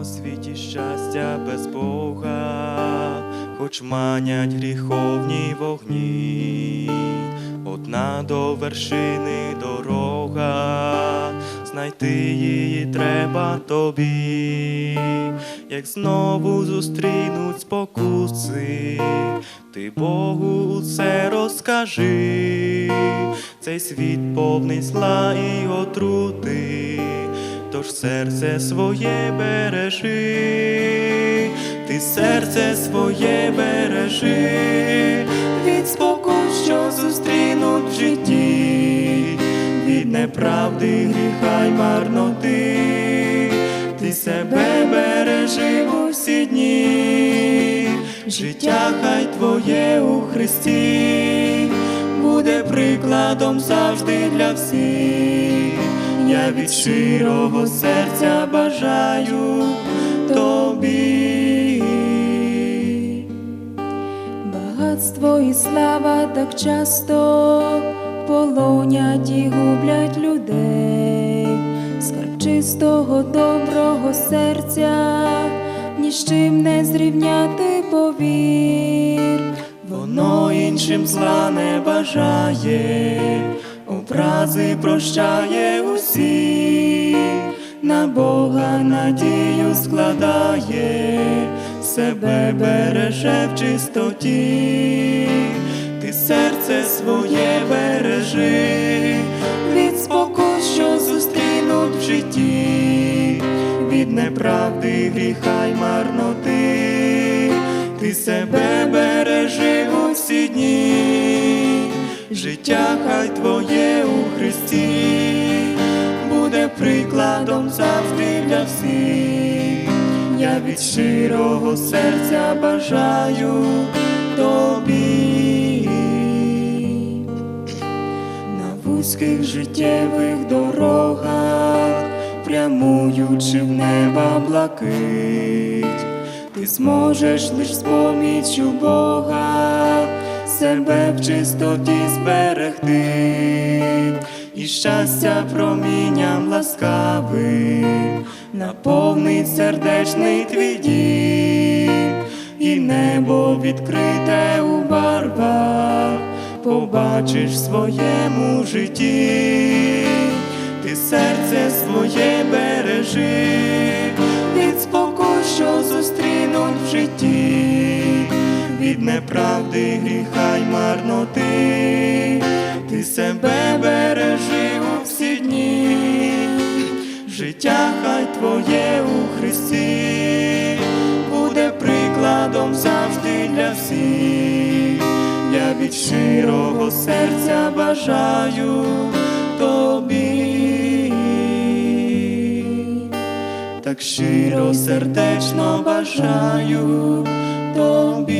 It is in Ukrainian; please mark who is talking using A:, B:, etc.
A: у світі щастя без Бога, хоч манять гріховні вогні, одна до вершини дорога, знайти її треба тобі, як знову зустрінуть спокуси, ти Богу усе розкажи, цей світ повний зла і отрути, тож серце своє бережи, ти серце своє бережи, від спокус, що зустрінуть в житті, від неправди, гріха й марноти, ти себе бережи у всі дні, життя хай твоє у Христі, буде прикладом завжди для всіх. Я від щирого серця бажаю тобі.
B: Багатство і слава так часто полонять і гублять людей, скарб чистого доброго серця, ні з чим не зрівняти повір.
A: Воно іншим зла не бажає, образи прощає усі, на Бога надію складає, себе береже в чистоті, ти серце своє бережи, від спокус, що зустрінуть в житті, від неправди, гріха й марноти, ти себе бережи життя хай твоє у Христі, буде прикладом завжди для всіх. Я від щирого серця бажаю тобі. На вузьких життєвих дорогах, прямуючи в неба блакить, ти зможеш лиш з поміччю Бога себе в чистоті зберегти, і щастя промінням ласкавим наповнить сердечний твій дім, і небо відкрите у барвах побачиш в своєму житті, ти серце своє бережи, від спокус, що зустрінуть в житті, від неправди, гріха й марноти, ти себе бережи у всі дні, життя хай твоє у Христі, буде прикладом завжди для всіх. Я від щирого серця бажаю тобі, так щиро сердечно бажаю тобі.